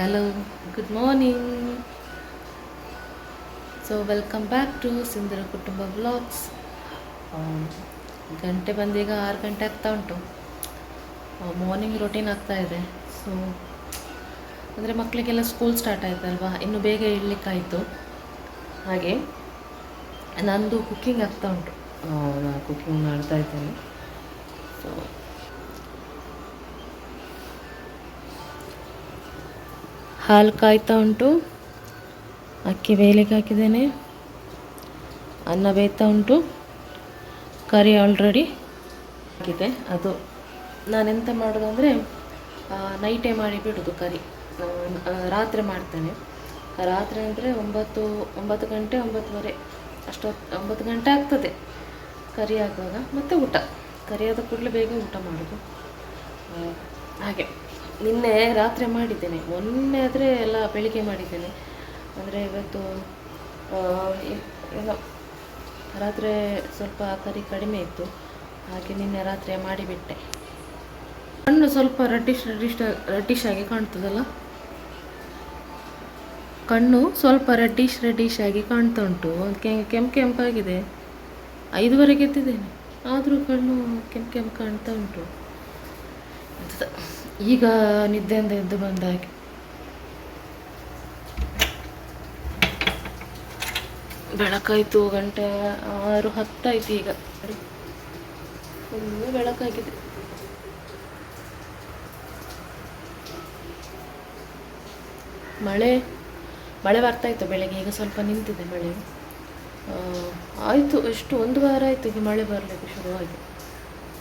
Hello good morning so welcome back to Sundara Kutumba vlogs ಗಂಟೆ ಬಂದೀಗ ಆರು ಗಂಟೆ ಆಗ್ತಾ ಉಂಟು. ಮಾರ್ನಿಂಗ್ ರೊಟೀನ್ ಆಗ್ತಾ ಇದೆ. ಸೊ ಅಂದರೆ ಮಕ್ಕಳಿಗೆಲ್ಲ ಸ್ಕೂಲ್ ಸ್ಟಾರ್ಟ್ ಆಯ್ತಲ್ವಾ? ಇನ್ನು ಬೇಗ ಇಡ್ಲಿಕ್ಕಾಯಿತು. ಹಾಗೆ, ನಂದು ಕುಕ್ಕಿಂಗ್ ಆಗ್ತಾ ಉಂಟು. ನಾನು ಕುಕ್ಕಿಂಗ್ ಮಾಡ್ತಾ ಇದ್ದೇನೆ. ಸೊ ಹಾಲು ಕಾಯ್ತಾ ಉಂಟು. ಅಕ್ಕಿ ಬೇಯಲಿಕ್ಕೆ ಹಾಕಿದ್ದೇನೆ. ಅನ್ನ ಬೇಯ್ತಾ ಉಂಟು. ಕರಿ ಆಲ್ರೆಡಿ ಆಗಿದೆ. ಅದು ನಾನೆಂತ ಮಾಡೋದು ಅಂದರೆ ನೈಟೇ ಮಾಡಿ ಬಿಡೋದು ಕರಿ. ರಾತ್ರಿ ಮಾಡ್ತೇನೆ. ರಾತ್ರಿ ಅಂದರೆ ಒಂಬತ್ತು ಒಂಬತ್ತು ಗಂಟೆ, ಒಂಬತ್ತುವರೆ ಅಷ್ಟೊತ್ತು ಒಂಬತ್ತು ಗಂಟೆ ಆಗ್ತದೆ ಕರಿ ಆಗುವಾಗ. ಮತ್ತು ಊಟ. ಕರಿಯಾದ ಕೂಡಲೇ ಬೇಗ ಊಟ ಮಾಡೋದು. ಹಾಗೆ. ನಿನ್ನೆ ರಾತ್ರಿ ಮಾಡಿದ್ದೇನೆ. ಮೊನ್ನೆ ಆದರೆ ಎಲ್ಲ ಬೆಳಿಗ್ಗೆ ಮಾಡಿದ್ದೇನೆ. ಅಂದರೆ ಇವತ್ತು ಆ, ಏನೋ ರಾತ್ರಿ ಸ್ವಲ್ಪ ಕರಿ ಕಡಿಮೆ ಇತ್ತು. ಹಾಗೆ ನಿನ್ನೆ ರಾತ್ರಿ ಮಾಡಿಬಿಟ್ಟೆ ಕಣ್ಣು ಸ್ವಲ್ಪ ರೆಡ್ಡಿಶ್ ರೆಡ್ಡಿಶ್ ರೆಡ್ಡಿಶ್ ಆಗಿ ಕಾಣ್ತದಲ್ಲ? ಕಣ್ಣು ಸ್ವಲ್ಪ ರೆಡ್ಡಿಶ್ ರೆಡ್ಡಿಶ್ ಆಗಿ ಕಾಣ್ತಾ ಉಂಟು ಕೆಂಪು ಕೆಂಪಾಗಿದೆ ಐದುವರೆಗೆ ಎದ್ದಿದ್ದೇನೆ ಆದರೂ ಕಣ್ಣು ಕೆಂಪು ಕೆಂಪು ಕಾಣ್ತಾ ಉಂಟು ಈಗ ನಿದ್ದೆಯಿಂದ ಎದ್ದು ಬಂದ ಹಾಗೆ. ಬೆಳಕಾಯಿತು ಗಂಟೆ ಆರು ಹತ್ತಾಯ್ತು ಈಗ. ಫುಲ್ಲು ಬೆಳಕಾಗಿದೆ. ಮಳೆ ಮಳೆ ಬರ್ತಾ ಇತ್ತು ಬೆಳಗ್ಗೆ, ಈಗ ಸ್ವಲ್ಪ ನಿಂತಿದೆ ಮಳೆ. ಆಯಿತು, ಎಷ್ಟು, ಒಂದು ವಾರ ಆಯಿತು ಈಗ ಮಳೆ ಬರಲಿಕ್ಕೆ ಶುರುವಾಗಿ.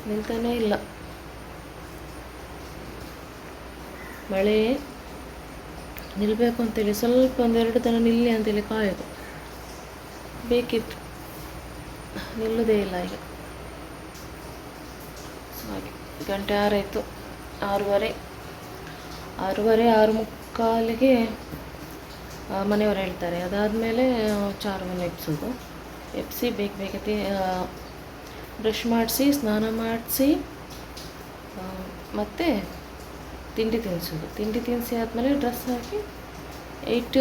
ನಿಲ್ತಾನೇ ಇಲ್ಲ. ಮಳೆ ನಿಲ್ಲಬೇಕು ಅಂತೇಳಿ, ಸ್ವಲ್ಪ ಒಂದೆರಡು ದಿನ ನಿಲ್ಲಿ ಅಂತೇಳಿ ಕಾಯೋದು. ಬೇಕಿತ್ತು. ನಿಲ್ಲುವುದೇ ಇಲ್ಲ ಈಗ. ಹಾಗೆ, ಗಂಟೆ ಆರಾಯಿತು. ಆರೂವರೆ ಆರೂವರೆ, ಆರು ಮುಕ್ಕಾಲಿಗೆ ಮನೆಯವರು ಹೇಳ್ತಾರೆ. ಅದಾದಮೇಲೆ ಚಾರುವನ್ನು ಎಬ್ಸೋದು. ಎಬ್ಸಿ ಬೇಗ ಬೇಗ ಬ್ರಷ್ ಮಾಡಿಸಿ, ಸ್ನಾನ ಮಾಡಿಸಿ ಮತ್ತು ತಿಂಡಿ ತಿನ್ನಿಸೋದು. ತಿಂಡಿ ತಿನ್ನಿಸಿ ಆದಮೇಲೆ ಡ್ರೆಸ್ ಹಾಕಿ ಏಯ್ಟ್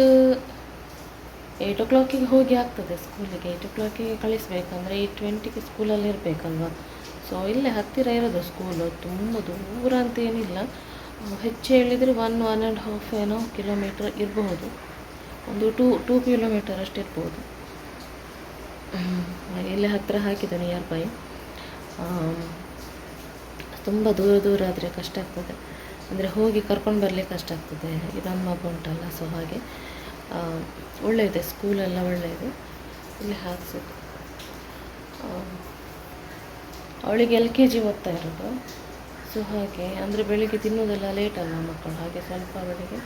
ಏಯ್ಟ್ ಓ ಕ್ಲಾಕಿಗೆ ಹೋಗಿ ಆಗ್ತದೆ ಸ್ಕೂಲಿಗೆ ಏಯ್ಟ್ ಓ ಕ್ಲಾಕಿಗೆ ಕಳಿಸ್ಬೇಕಂದ್ರೆ ಏಯ್ಟ್ ಟ್ವೆಂಟಿಗೆ ಸ್ಕೂಲಲ್ಲಿ ಇರಬೇಕಲ್ವ? ಸೊ ಇಲ್ಲೇ ಹತ್ತಿರ ಇರೋದು ಸ್ಕೂಲು ತುಂಬ ದೂರ ಅಂತ ಏನಿಲ್ಲ. ಹೆಚ್ಚು ಹೇಳಿದರೆ ಒನ್ ಒನ್ ಆ್ಯಂಡ್ ಹಾಫ್ ಏನೋ ಕಿಲೋಮೀಟ್ರ್ ಇರಬಹುದು ಒಂದು ಟೂ ಟೂ ಕಿಲೋಮೀಟರ್ ಅಷ್ಟು ಇರ್ಬೋದು. ಇಲ್ಲೇ ಹತ್ತಿರ ಹಾಕಿದೆ ನಿಯರ್ ಬೈ ತುಂಬ ದೂರ ದೂರ ಆದರೆ ಕಷ್ಟ ಆಗ್ತದೆ. ಅಂದರೆ ಹೋಗಿ ಕರ್ಕೊಂಡು ಬರಲಿಕ್ಕೆ ಕಷ್ಟ ಆಗ್ತದೆ. ಇದೊಂದು ಮಗು ಉಂಟಲ್ಲ ಸೊ ಹಾಗೆ ಒಳ್ಳೆಯದೆ ಸ್ಕೂಲೆಲ್ಲ ಒಳ್ಳೆಯದು. ಇಲ್ಲಿ ಹಾಕ್ಸೋದು. ಅವಳಿಗೆ ಎಲ್ ಕೆ ಜಿ ಓದ್ತಾ ಇರೋದು. ಸೊ ಹಾಗೆ, ಅಂದರೆ ಬೆಳಿಗ್ಗೆ ತಿನ್ನೋದೆಲ್ಲ ಲೇಟಲ್ಲ ಮಕ್ಕಳು? ಹಾಗೆ ಸ್ವಲ್ಪ ಅವಳಿಗೆ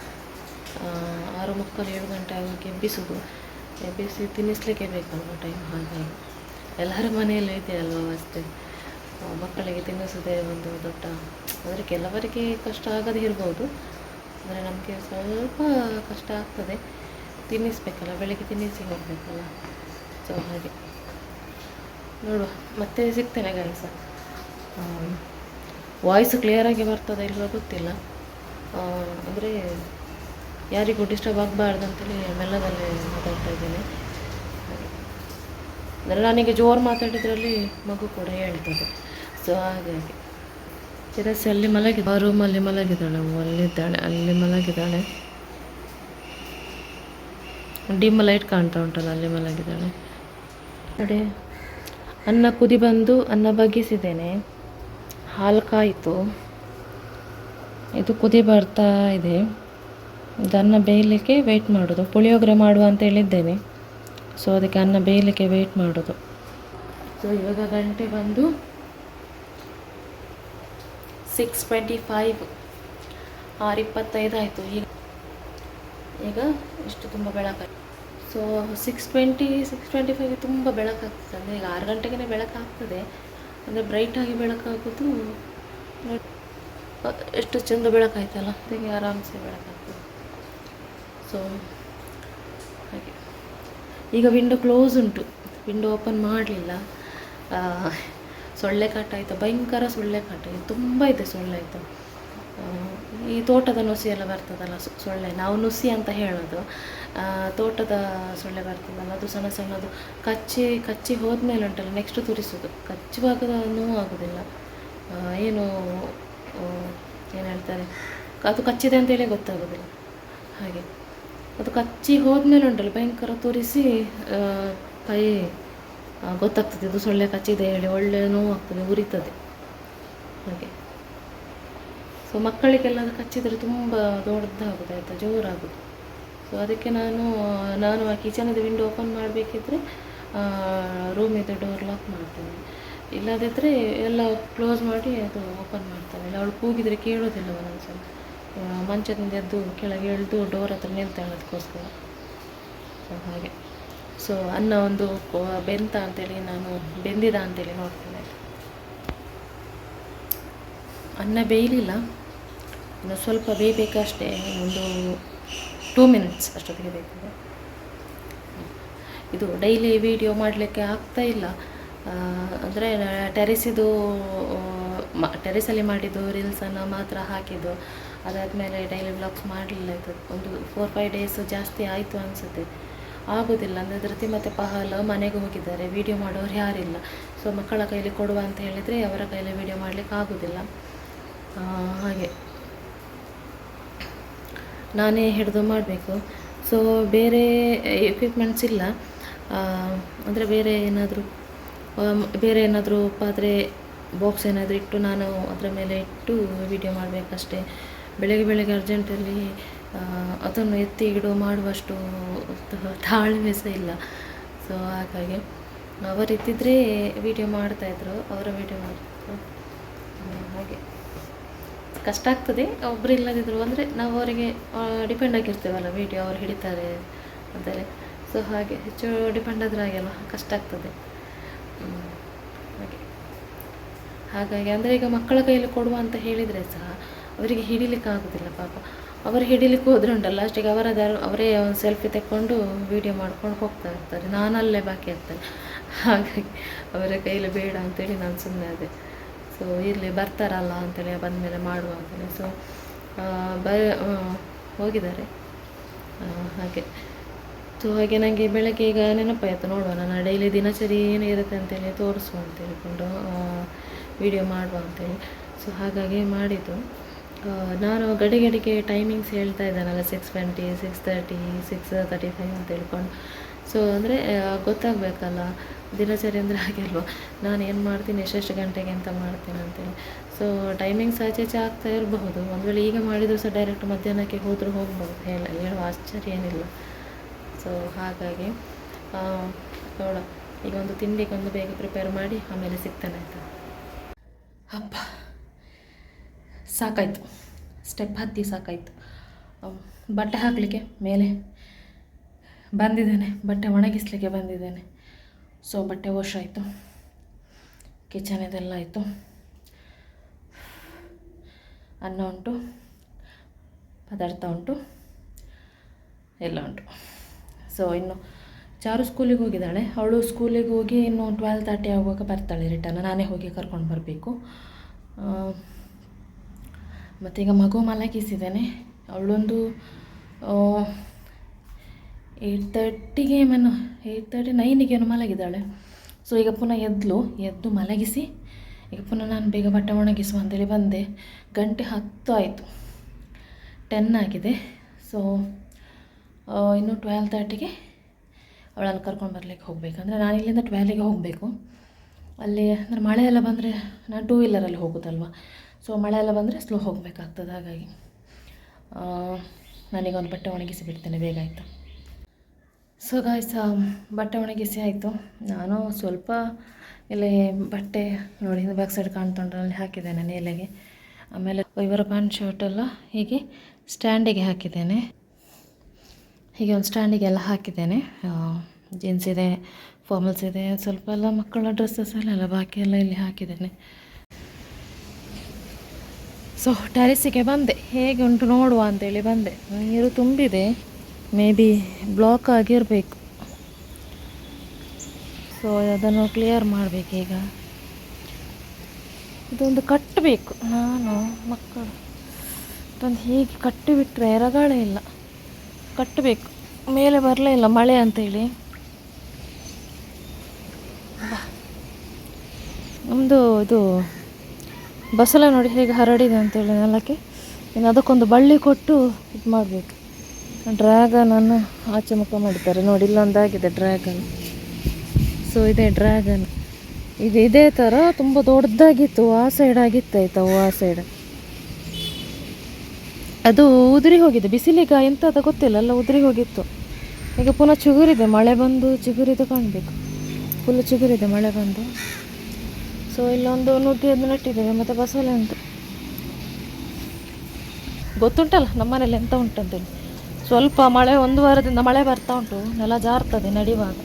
ಆರು ಮಕ್ಕಳು ಏಳು ಗಂಟೆ ಆಗೋಕ್ಕೆ ಎಬ್ಬಿಸೋದು ಎಬ್ಬಿಸಿ ತಿನ್ನಿಸ್ಲಿಕ್ಕೆ ಬೇಕಲ್ವ ಟೈಮ್ ಹಾಗಾಗಿ, ಎಲ್ಲರ ಮನೆಯಲ್ಲೂ ಇದೆ ಅಲ್ವ ಅವಸ್ಥೆ ಮಕ್ಕಳಿಗೆ ತಿನ್ನಿಸೋದೇ ಒಂದು ದೊಡ್ಡ ಅಂದರೆ ಕೆಲವರಿಗೆ ಕಷ್ಟ ಆಗದೇ ಇರ್ಬೋದು. ಅಂದರೆ ನಮಗೆ ಸ್ವಲ್ಪ ಕಷ್ಟ ಆಗ್ತದೆ. ತಿನ್ನಿಸ್ಬೇಕಲ್ಲ, ಬೆಳಗ್ಗೆ ತಿನ್ನಿಸಿ ಹೋಗಬೇಕಲ್ಲ. ಸೊ ಹಾಗೆ. ನೋಡುವ, ಮತ್ತೆ ಸಿಗ್ತೇನೆ ಗೈಸ ವಾಯ್ಸ್ ಕ್ಲಿಯರಾಗಿ ಬರ್ತದೆ ಇಲ್ವ ಗೊತ್ತಿಲ್ಲ. ಅಂದರೆ ಯಾರಿಗೂ ಡಿಸ್ಟರ್ಬ್ ಆಗಬಾರ್ದು ಅಂತೇಳಿ ಮೆಲ್ಲದಲ್ಲೇ ಮಾತಾಡ್ತಾ ಇದ್ದೇನೆ. ಅಂದರೆ ನನಗೆ ಜೋರು ಮಾತಾಡಿದ್ರಲ್ಲಿ ಮಗು ಕೂಡ ಹೇಳ್ತದೆ. ಸೊ ಹಾಗಾಗಿ ಚಿರಸಿ ಅಲ್ಲಿ ಮಲಗಿದ. ಆ ರೂಮಲ್ಲಿ ಮಲಗಿದ್ದಾಳೆ ಅಲ್ಲಿದ್ದಾಳೆ ಅಲ್ಲಿ ಮಲಗಿದ್ದಾಳೆ. ಡಿಮ್ ಲೈಟ್ ಕಾಣ್ತಾ ಉಂಟಲ್ಲ ಅಲ್ಲಿ ಮಲಗಿದ್ದಾಳೆ. ನೋಡಿ ಅನ್ನ ಕುದಿ ಬಂದು ಅನ್ನ ಬಗ್ಗಿಸಿದ್ದೇನೆ. ಹಾಲು ಕಾಯಿತು. ಇದು ಕುದಿ ಬರ್ತಾ ಇದೆ. ಇದು ಅನ್ನ ಬೇಯಲಿಕ್ಕೆ ವೆಯ್ಟ್ ಮಾಡೋದು. ಪುಳಿಯೋಗರೆ ಮಾಡುವ ಅಂತ ಹೇಳಿದ್ದೇನೆ. ಸೊ ಅದಕ್ಕೆ ಅನ್ನ ಬೇಯಲಿಕ್ಕೆ ವೆಯ್ಟ್ ಮಾಡೋದು. ಸೊ ಇವಾಗ ಗಂಟೆ ಬಂದು ಸಿಕ್ಸ್ ಟ್ವೆಂಟಿ ಫೈವ್ ಆರು ಇಪ್ಪತ್ತೈದು ಆಯಿತು. ಈಗ ಈಗ ಇಷ್ಟು ತುಂಬ ಬೆಳಕಾಗ್ತದೆ so six twenty six twenty five ತುಂಬ ಬೆಳಕಾಗ್ತದೆ ಅಂದರೆ ಈಗ ಆರು ಗಂಟೆಗೆ ಬೆಳಕಾಗ್ತದೆ ಅಂದರೆ ಬ್ರೈಟಾಗಿ ಬೆಳಕಾಗೋದು ಎಷ್ಟು ಚೆಂದ ಬೆಳಕಾಯ್ತಲ್ಲ ಅದಕ್ಕೆ ಆರಾಮ್ಸೆ ಬೆಳಕಾಗ್ತದೆ ಸೊ ಹಾಗೆ. ಈಗ ವಿಂಡೋ ಕ್ಲೋಸ್ ಉಂಟು. ವಿಂಡೋ ಓಪನ್ ಮಾಡಲಿಲ್ಲ. ಸೊಳ್ಳೆ ಕಾಟ ಆಯಿತು, ಭಯಂಕರ ಸೊಳ್ಳೆ ಕಾಟ. ಇದು ತುಂಬ ಇದೆ ಸೊಳ್ಳೆ ಆಯಿತು ಈ ತೋಟದ ನುಸಿ ಎಲ್ಲ ಬರ್ತದಲ್ಲ ಸೊಳ್ಳೆ, ನಾವು ನುಸಿ ಅಂತ ಹೇಳೋದು. ತೋಟದ ಸೊಳ್ಳೆ ಬರ್ತದಲ್ಲ, ಅದು ಸಣ್ಣ ಸಣ್ಣದು. ಕಚ್ಚಿ ಕಚ್ಚಿ ಹೋದ್ಮೇಲೆ ಉಂಟಲ್ಲ ನೆಕ್ಸ್ಟ್ ತುರಿಸೋದು. ಕಚ್ಚುವಾಗ ನೋವು ಆಗೋದಿಲ್ಲ ಏನು ಏನು ಹೇಳ್ತಾರೆ, ಅದು ಕಚ್ಚಿದೆ ಅಂತೇಳಿ ಗೊತ್ತಾಗೋದಿಲ್ಲ. ಹಾಗೆ. ಅದು ಕಚ್ಚಿ ಹೋದ್ಮೇಲೆ ಉಂಟಲ್ಲ, ಭಯಂಕರ ತುರಿಸಿ ಕೈ ಗೊತ್ತಾಗ್ತದೆ. ಇದು ಸೊಳ್ಳೆ ಕಚ್ಚಿದೆ ಹೇಳಿ ಒಳ್ಳೆ ನೋವು ಆಗ್ತದೆ ಉರಿತದೆ. ಹಾಗೆ. ಸೊ ಮಕ್ಕಳಿಗೆಲ್ಲ ಅದು ಕಚ್ಚಿದರೆ ತುಂಬ ದೊಡ್ಡದಾಗೋದು, ಆಯಿತಾ? ಜೋರಾಗುದು. ಸೊ ಅದಕ್ಕೆ ನಾನು ನಾನು ಆ ಕಿಚನದ ವಿಂಡೋ ಓಪನ್ ಮಾಡಬೇಕಿದ್ರೆ ರೂಮಿದ್ದು ಡೋರ್ ಲಾಕ್ ಮಾಡ್ತೇನೆ. ಇಲ್ಲದಿದ್ದರೆ ಎಲ್ಲ ಕ್ಲೋಸ್ ಮಾಡಿ ಅದು ಓಪನ್ ಮಾಡ್ತಾನೆ. ಇಲ್ಲ, ಅವಳು ಕೂಗಿದರೆ ಕೇಳೋದಿಲ್ಲ ಒಂದೊಂದ್ಸಲ ಸಲ ಮಂಚದಿಂದ ಎದ್ದು ಕೆಳಗೆ ಎಳೆದು ಡೋರ್ ಹತ್ರ ನಿಲ್ತಾಳೆ ಅದಕ್ಕೋಸ್ಕರ. ಸೊ ಹಾಗೆ. ಸೊ ಅನ್ನ ಒಂದು ಬೆಂತ ಅಂತೇಳಿ ನಾನು ಬೆಂದಿದ ಅಂತೇಳಿ ನೋಡ್ತೇನೆ. ಅನ್ನ ಬೇಯಲಿಲ್ಲ. ಇನ್ನು ಸ್ವಲ್ಪ ಬೇಯಬೇಕಷ್ಟೇ ಒಂದು ಟೂ ಮಿನಿಟ್ಸ್ ಅಷ್ಟೊತ್ತಿಗೆ ಬೇಕಿದೆ. ಇದು ಡೈಲಿ ವಿಡಿಯೋ ಮಾಡಲಿಕ್ಕೆ ಆಗ್ತಾ ಇಲ್ಲ. ಅಂದರೆ ಟೆರೆಸಿದು ಟೆರೆಸಲ್ಲಿ ಮಾಡಿದ್ದು ರೀಲ್ಸನ್ನು ಮಾತ್ರ ಹಾಕಿದ್ದು. ಅದಾದಮೇಲೆ ಡೈಲಿ ಬ್ಲಾಗ್ಸ್ ಮಾಡಲಿಲ್ಲ ಇದು. ಒಂದು ಫೋರ್ ಫೈವ್ ಡೇಸ್ ಜಾಸ್ತಿ ಆಯಿತು ಅನಿಸುತ್ತೆ. ಆಗೋದಿಲ್ಲ. ಅಂದರೆ ಧೃತಿ ಮತ್ತು ಪಹಲ್ ಮನೆಗೆ ಹೋಗಿದ್ದಾರೆ. ವಿಡಿಯೋ ಮಾಡೋರು ಯಾರಿಲ್ಲ. ಸೊ ಮಕ್ಕಳ ಕೈಲಿ ಕೊಡುವ ಅಂತ ಹೇಳಿದರೆ ಅವರ ಕೈಲಿ ವಿಡಿಯೋ ಮಾಡಲಿಕ್ಕೆ ಆಗೋದಿಲ್ಲ. ಹಾಗೆ. ನಾನೇ ಹಿಡಿದು ಮಾಡಬೇಕು. ಸೊ ಬೇರೆ ಎಕ್ವಿಪ್ಮೆಂಟ್ಸ್ ಇಲ್ಲ. ಅಂದರೆ ಬೇರೆ ಏನಾದರೂ ಬೇರೆ ಏನಾದರೂ ಪಾತ್ರೆ ಬಾಕ್ಸ್ ಏನಾದರೂ ಇಟ್ಟು ನಾನು ಅದರ ಮೇಲೆ ಇಟ್ಟು ವಿಡಿಯೋ ಮಾಡಬೇಕಷ್ಟೇ. ಬೆಳಗ್ಗೆ ಬೆಳಗ್ಗೆ ಅರ್ಜೆಂಟಲ್ಲಿ ಅದನ್ನು ಎತ್ತಿ ಇಡು ಮಾಡುವಷ್ಟು ತಾಳ್ಮೆ ಸಹ ಇಲ್ಲ. ಸೊ ಹಾಗಾಗಿ ಅವರಿದ್ದಿದ್ರೆ ವಿಡಿಯೋ ಮಾಡ್ತಾಯಿದ್ರು ಅವರ ವಿಡಿಯೋ ಮಾಡ್ತಿದ್ರು ಹಾಗೆ. ಕಷ್ಟ ಆಗ್ತದೆ. ಒಬ್ಬರು ಇಲ್ಲದಿದ್ದರು ಅಂದರೆ ನಾವು ಅವರಿಗೆ ಡಿಪೆಂಡ್ ಆಗಿರ್ತೇವಲ್ಲ ವೀಡಿಯೋ ಅವ್ರು ಹಿಡಿತಾರೆ ಅಂತಾರೆ ಸೊ ಹಾಗೆ ಹೆಚ್ಚು ಡಿಪೆಂಡ್ ಆದರೆ ಹಾಗೆಲ್ಲ ಕಷ್ಟ ಆಗ್ತದೆ. ಹಾಗೆ. ಹಾಗಾಗಿ ಅಂದರೆ ಈಗ ಮಕ್ಕಳ ಕೈಯಲ್ಲಿ ಕೊಡುವ ಅಂತ ಹೇಳಿದರೆ ಸಹ ಅವರಿಗೆ ಹಿಡಿಲಿಕ್ಕೆ ಆಗೋದಿಲ್ಲ ಪಾಪ. ಅವರು ಹಿಡಿಲಿಕ್ಕೆ ಹೋದ್ರೆ ಉಂಟಲ್ಲ ಲಾಸ್ಟಿಗೆ ಅವರ ಅವರೇ ಒಂದು ಸೆಲ್ಫಿ ತೆಕ್ಕೊಂಡು ವೀಡಿಯೋ ಮಾಡ್ಕೊಂಡು ಹೋಗ್ತಾ ಇರ್ತಾರೆ. ನಾನಲ್ಲೇ ಬಾಕಿ ಆಗ್ತೇನೆ ಹಾಗಾಗಿ ಅವರ ಕೈಯಲ್ಲಿ ಬೇಡ ಅಂತೇಳಿ ನಾನು ಸುಮ್ಮನೆ ಅದೇ. ಸೊ ಇರಲಿ, ಬರ್ತಾರಲ್ಲ ಅಂತೇಳಿ ಬಂದಮೇಲೆ ಮಾಡುವ ಅಂತೇಳಿ ಸೊ ಬ ಹೋಗಿದ್ದಾರೆ. ಹಾಗೆ. ಸೊ ಹಾಗೆ ನನಗೆ ಬೆಳಗ್ಗೆ ಈಗ ನೆನಪಾಯಿತು. ನೋಡುವ ನಾನು ಡೈಲಿ ದಿನಚರಿ ಏನು ಇರುತ್ತೆ ಅಂತೇಳಿ ತೋರಿಸುವ ಅಂತ ಹೇಳಿಕೊಂಡು ವಿಡಿಯೋ ಮಾಡುವ ಅಂತೇಳಿ. ಸೊ ಹಾಗಾಗಿ ಮಾಡಿದ್ದು. ನಾನು ಗಡಿ ಗಡಿಗೆ ಟೈಮಿಂಗ್ಸ್ ಹೇಳ್ತಾ ಇದ್ದಾನಲ್ಲ six twenty six thirty six thirty five ಅಂತ ಹೇಳ್ಕೊಂಡು. ಸೊ ಅಂದರೆ ಗೊತ್ತಾಗಬೇಕಲ್ಲ, ದಿನಚರಿ ಅಂದರೆ ಹಾಗೆ ನಾನು ಏನು ಮಾಡ್ತೀನಿ, ಎಷ್ಟೆಷ್ಟು ಗಂಟೆಗೆ ಅಂತ ಮಾಡ್ತೀನಿ ಅಂತೇಳಿ. ಸೊ ಟೈಮಿಂಗ್ಸ್ ಆಚೆ ಈಚೆ ಆಗ್ತಾ ಇರಬಹುದು. ಒಂದು ವೇಳೆ ಈಗ ಮಾಡಿದರೂ ಸಹ ಡೈರೆಕ್ಟ್ ಮಧ್ಯಾಹ್ನಕ್ಕೆ ಹೋದರೂ ಹೋಗ್ಬೋದು. ಹೇಳ, ಹೇಳುವ ಆಶ್ಚರ್ಯ ಏನಿಲ್ಲ. ಸೊ ಹಾಗಾಗಿ ನೋಡ ಈಗ ಒಂದು ತಿಂಡಿಗೆ ಒಂದು ಬೇಗ ಪ್ರಿಪೇರ್ ಮಾಡಿ, ಆಮೇಲೆ ಸಿಗ್ತಾನೆ ಆಯಿತಾ? ಹಬ್ಬ. ಸಾಕಾಯಿತು. ಸ್ಟೆಪ್ ಹತ್ತಿ ಸಾಕಾಯಿತು. ಬಟ್ಟೆ ಹಾಕಲಿಕ್ಕೆ ಮೇಲೆ ಬಂದಿದ್ದೇನೆ. ಬಟ್ಟೆ ಒಣಗಿಸ್ಲಿಕ್ಕೆ ಬಂದಿದ್ದೇನೆ. ಸೊ ಬಟ್ಟೆ ವಾಶ್ ಆಯಿತು. ಕಿಚನದೆಲ್ಲ ಆಯಿತು. ಅನ್ನ ಉಂಟು, ಪದಾರ್ಥ ಉಂಟು, ಎಲ್ಲ ಉಂಟು. ಸೊ ಇನ್ನು ಚಾರು ಸ್ಕೂಲಿಗೆ ಹೋಗಿದ್ದಾಳೆ. ಅವಳು ಸ್ಕೂಲಿಗೆ ಹೋಗಿ ಇನ್ನು ಟ್ವೆಲ್ ತರ್ಟಿ ಆಗುವಾಗ ಬರ್ತಾಳೆ ರಿಟರ್ನ್ ನಾನೇ ಹೋಗಿ ಕರ್ಕೊಂಡು ಬರಬೇಕು. ಮತ್ತೀಗ ಮಗು ಮಲಗಿಸಿದ್ದೇನೆ. ಅವಳೊಂದು ಏಯ್ಟ್ ತರ್ಟಿಗೆ ಮನು ಏಯ್ಟ್ ತರ್ಟಿ ಏನೋ ಮಲಗಿದ್ದಾಳೆ. ಸೊ ಈಗ ಪುನಃ ಎದ್ಲು, ಎದ್ದು ಮಲಗಿಸಿ, ಈಗ ಪುನಃ ನಾನು ಬೇಗ ಬಟ್ಟೆ ಒಣಗಿಸುವ ಅಂತೇಳಿ ಬಂದೆ. ಗಂಟೆ ಹತ್ತು ಆಯಿತು. ಟೆನ್ ಆಗಿದೆ. ಸೊ ಇನ್ನು ಟ್ವೆಲ್ ತರ್ಟಿಗೆ ಅವಳನ್ನು ಕರ್ಕೊಂಡು ಬರಲಿಕ್ಕೆ ಹೋಗಬೇಕು. ಅಂದರೆ ನಾನು ಇಲ್ಲಿಂದ ಟ್ವೆಲ್ಗೆ ಹೋಗಬೇಕು. ಅಲ್ಲಿ, ಅಂದರೆ ಮಳೆ ಎಲ್ಲ ಬಂದರೆ ನಾನು ಟೂ ವೀಲರಲ್ಲಿ ಹೋಗೋದಲ್ವ? ಸೊ ಮಳೆ ಎಲ್ಲ ಬಂದರೆ ಸ್ಲೋ ಹೋಗಬೇಕಾಗ್ತದೆ, ಹಾಗಾಗಿ ನಾನೀಗೊಂದು ಬಟ್ಟೆ ಒಣಗಿಸಿ ಬಿಡ್ತೇನೆ ಬೇಗ ಆಯಿತು? ಸೊ ಗಾಯ್ಸ್ ಬಟ್ಟೆ ಒಣಗಿಸಿ ಆಯಿತು. ನಾನು ಸ್ವಲ್ಪ ಇಲ್ಲಿ ಬಟ್ಟೆ ನೋಡಿ ಬ್ಯಾಕ್ ಸೈಡ್ ಅಲ್ಲಿ ಹಾಕಿದ್ದೇನೆ ನೇಲೆಗೆ. ಆಮೇಲೆ ಇವರ ಪ್ಯಾಂಟ್ ಶರ್ಟೆಲ್ಲ ಹೀಗೆ ಸ್ಟ್ಯಾಂಡಿಗೆ ಹಾಕಿದ್ದೇನೆ. ಹೀಗೆ ಒಂದು ಸ್ಟ್ಯಾಂಡಿಗೆ ಎಲ್ಲ ಹಾಕಿದ್ದೇನೆ. ಜೀನ್ಸ್ ಇದೆ ಫಾರ್ಮಲ್ಸ್ ಇದೆ, ಸ್ವಲ್ಪ ಎಲ್ಲ ಮಕ್ಕಳ ಡ್ರೆಸ್ಸಸ್ ಎಲ್ಲ ಬಾಕಿ ಎಲ್ಲ ಇಲ್ಲಿ ಹಾಕಿದ್ದೇನೆ. ಸೊ ಟೆರೆಸಿಗೆ ಬಂದೆ. ಹೇಗೆ ಉಂಟು ನೋಡುವ ಅಂತೇಳಿ ಬಂದೆ. ನೀರು ತುಂಬಿದೆ. ಮೇ ಬಿ ಬ್ಲಾಕ್ ಆಗಿರಬೇಕು. ಸೊ ಅದನ್ನು ಕ್ಲಿಯರ್ ಮಾಡಬೇಕೀಗ ಇದೊಂದು ಕಟ್ಟಬೇಕು. ನಾನು, ಮಕ್ಕಳು. ಇದೊಂದು ಹೀಗೆ ಕಟ್ಟಿಬಿಟ್ರೆ ರಗಾಳೆ ಇಲ್ಲ. ಕಟ್ಟಬೇಕು. ಮೇಲೆ ಬರಲೇ ಇಲ್ಲ ಮಳೆ ಅಂತೇಳಿ. ನಮ್ಮದು ಇದು ಬಸಳೆ ನೋಡಿ ಹೇಗೆ ಹರಡಿದೆ ಅಂತೇಳಿ ನೆಲಕ್ಕೆ. ಇನ್ನು ಅದಕ್ಕೊಂದು ಬಳ್ಳಿ ಕೊಟ್ಟು ಇದು ಮಾಡಬೇಕು. ಡ್ರ್ಯಾಗನನ್ನು ಆಚೆ ಮುಖ ಮಾಡಿದ್ದಾರೆ. ನೋಡಿ, ಇಲ್ಲೊಂದಾಗಿದೆ ಡ್ರ್ಯಾಗನ್. ಸೊ ಇದೆ ಡ್ರ್ಯಾಗನ್. ಇದು ಇದೇ ಥರ ತುಂಬ ದೊಡ್ಡದಾಗಿತ್ತು. ಆ ಸೈಡ್ ಆಗಿತ್ತು ಆಯ್ತಾ ಆ ಸೈಡ್ ಅದು ಉದುರಿ ಹೋಗಿದೆ. ಬಿಸಿಲಿಗ ಎಂತ ಅದ ಗೊತ್ತಿಲ್ಲ ಅಲ್ಲ ಉದುರಿ ಹೋಗಿತ್ತು. ಈಗ ಪುನಃ ಚಿಗುರಿದೆ. ಮಳೆ ಬಂದು ಚಿಗುರಿದು ಕಾಣಬೇಕು. ಫುಲ್ ಚಿಗುರಿದೆ ಮಳೆ ಬಂದು. ಸೊ, ಇಲ್ಲೊಂದು ನುಗ್ಗಿಯನ್ನು ನೆಟ್ಟಿದ್ದೇವೆ ಮತ್ತು ಬಸವಲೆ ಉಂಟು. ಗೊತ್ತುಂಟಲ್ಲ ನಮ್ಮನೇಲಿ ಎಂತ ಉಂಟಂತೇಳಿ ಸ್ವಲ್ಪ ಮಳೆ, ಒಂದು ವಾರದಿಂದ ಮಳೆ ಬರ್ತಾ ಉಂಟು, ನೆಲ ಜಾರ್ತದೆ ನಡೆಯುವಾಗ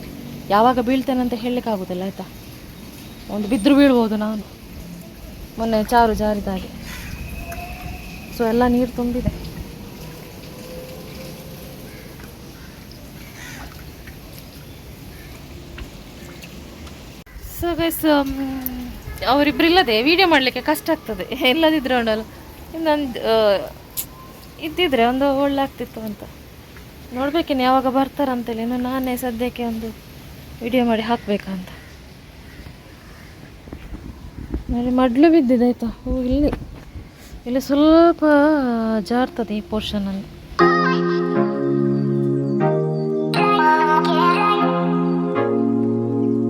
ಯಾವಾಗ ಬೀಳ್ತೇನೆ ಅಂತ ಹೇಳಲಿಕ್ಕಾಗೋದಿಲ್ಲ ಆಯಿತಾ? ಒಂದು ಬಿದ್ದರೂ ಬೀಳ್ಬೋದು ನಾನು. ಮೊನ್ನೆ ಚಾರು ಜಾರಿದಾಗೆ. ಸೊ, ಎಲ್ಲ ನೀರು ತುಂಬಿದೆ. ಸೊ ಗೈಸ್ ಅವರಿಬ್ಬರಿಲ್ಲದೆ ವಿಡಿಯೋ ಮಾಡಲಿಕ್ಕೆ ಕಷ್ಟ ಆಗ್ತದೆ. ಇಲ್ಲದಿದ್ದರೆ ಉಂಟಲ್ಲ ಇನ್ನೊಂದು ಇದ್ದಿದ್ರೆ ಒಂದು ಒಳ್ಳೆ ಆಗ್ತಿತ್ತು ಅಂತ. ನೋಡ್ಬೇಕಿನ್ನು ಯಾವಾಗ ಬರ್ತಾರಂತೇಳಿ. ಇನ್ನು ನಾನೇ ಸದ್ಯಕ್ಕೆ ಒಂದು ವಿಡಿಯೋ ಮಾಡಿ ಹಾಕಬೇಕಂತ ನೋಡಿ ಮಡ್ಲು ಬಿದ್ದಿದೆ ಆಯಿತಾ? ಹೂ, ಇಲ್ಲಿ. ಇಲ್ಲಿ ಸ್ವಲ್ಪ ಜಾರ್ತದೆ ಈ ಪೋರ್ಷನಲ್ಲಿ